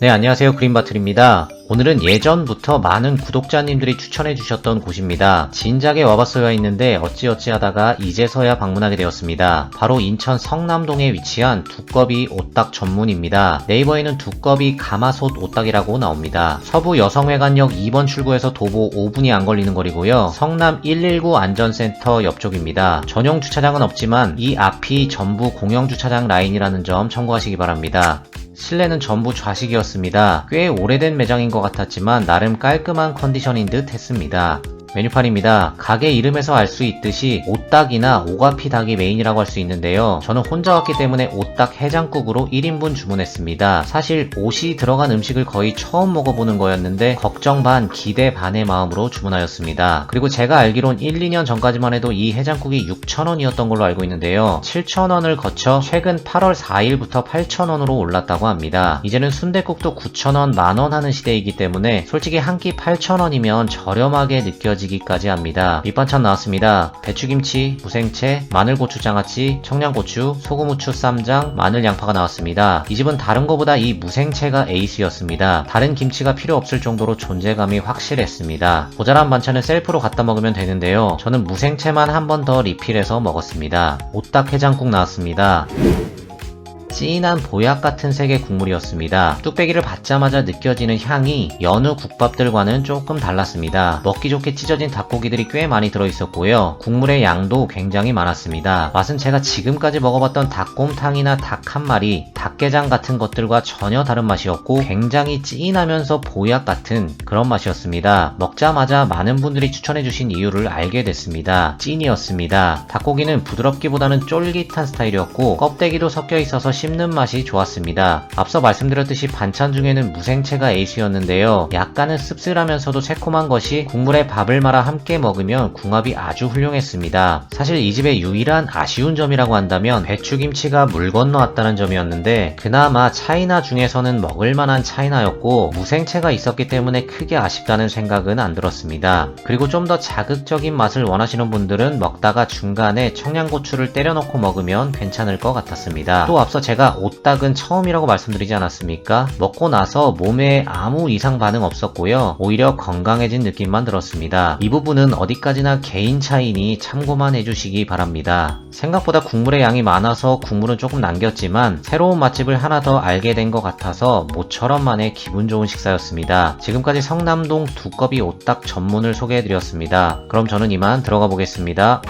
네, 안녕하세요. 그린바틀입니다. 오늘은 예전부터 많은 구독자님들이 추천해 주셨던 곳입니다. 진작에 와봤어야 했는데 어찌어찌 하다가 이제서야 방문하게 되었습니다. 바로 인천 성남동에 위치한 두꺼비 옷딱 전문입니다. 네이버에는 두꺼비 가마솥 옷딱이라고 나옵니다. 서부 여성회관역 2번 출구에서 도보 5분이 안 걸리는 거리고요. 성남 119 안전센터 옆쪽입니다. 전용 주차장은 없지만 이 앞이 전부 공영 주차장 라인이라는 점 참고하시기 바랍니다. 실내는 전부 좌식이었습니다. 꽤 오래된 매장인 것 같았지만 나름 깔끔한 컨디션인 듯 했습니다. 메뉴판입니다. 가게 이름에서 알 수 있듯이 오딱이나 오가피 닭이 메인이라고 할 수 있는데요. 저는 혼자 왔기 때문에 오딱 해장국으로 1인분 주문했습니다. 사실 옷이 들어간 음식을 거의 처음 먹어보는 거였는데 걱정 반 기대 반의 마음으로 주문하였습니다. 그리고 제가 알기론 1, 2년 전까지만 해도 이 해장국이 6,000원이었던 걸로 알고 있는데요. 7,000원을 거쳐 최근 8월 4일부터 8,000원으로 올랐다고 합니다. 이제는 순대국도 9,000원, 만원 하는 시대이기 때문에 솔직히 한 끼 8,000원이면 저렴하게 느껴지 기까지 합니다. 밑반찬 나왔습니다. 배추김치, 무생채, 마늘고추장아찌, 청양고추, 소금후추 쌈장, 마늘 양파가 나왔습니다. 이 집은 다른 거보다 이 무생채가 에이스였습니다. 다른 김치가 필요 없을 정도로 존재감이 확실했습니다. 모자란 반찬은 셀프로 갖다 먹으면 되는데요. 저는 무생채만 한 번 더 리필해서 먹었습니다. 오딱 해장국 나왔습니다. 진한 보약 같은 색의 국물이었습니다. 뚝배기를 받자마자 느껴지는 향이 여느 국밥들과는 조금 달랐습니다. 먹기 좋게 찢어진 닭고기들이 꽤 많이 들어있었고요. 국물의 양도 굉장히 많았습니다. 맛은 제가 지금까지 먹어봤던 닭곰탕이나 닭 한 마리, 닭게장 같은 것들과 전혀 다른 맛이었고 굉장히 진하면서 보약 같은 그런 맛이었습니다. 먹자마자 많은 분들이 추천해주신 이유를 알게 됐습니다. 찐이었습니다. 닭고기는 부드럽기보다는 쫄깃한 스타일이었고 껍데기도 섞여 있어서 씹는 맛이 좋았습니다. 앞서 말씀드렸듯이 반찬 중에는 무생채가 에이스였는데요. 약간은 씁쓸하면서도 새콤한 것이 국물에 밥을 말아 함께 먹으면 궁합이 아주 훌륭했습니다. 사실 이 집의 유일한 아쉬운 점이라고 한다면 배추김치가 물 건너왔다는 점이었는데 그나마 차이나 중에서는 먹을만한 차이나였고 무생채가 있었기 때문에 크게 아쉽다는 생각은 안 들었습니다. 그리고 좀 더 자극적인 맛을 원하시는 분들은 먹다가 중간에 청양고추를 때려 넣고 먹으면 괜찮을 것 같았습니다. 또 앞서 제가 오딱은 처음이라고 말씀드리지 않았습니까? 먹고 나서 몸에 아무 이상 반응 없었고요. 오히려 건강해진 느낌만 들었습니다. 이 부분은 어디까지나 개인 차이니 참고만 해주시기 바랍니다. 생각보다 국물의 양이 많아서 국물은 조금 남겼지만 새로운 맛집을 하나 더 알게 된 것 같아서 모처럼만의 기분 좋은 식사였습니다. 지금까지 성남동 두꺼비 오딱 전문을 소개해드렸습니다. 그럼 저는 이만 들어가 보겠습니다.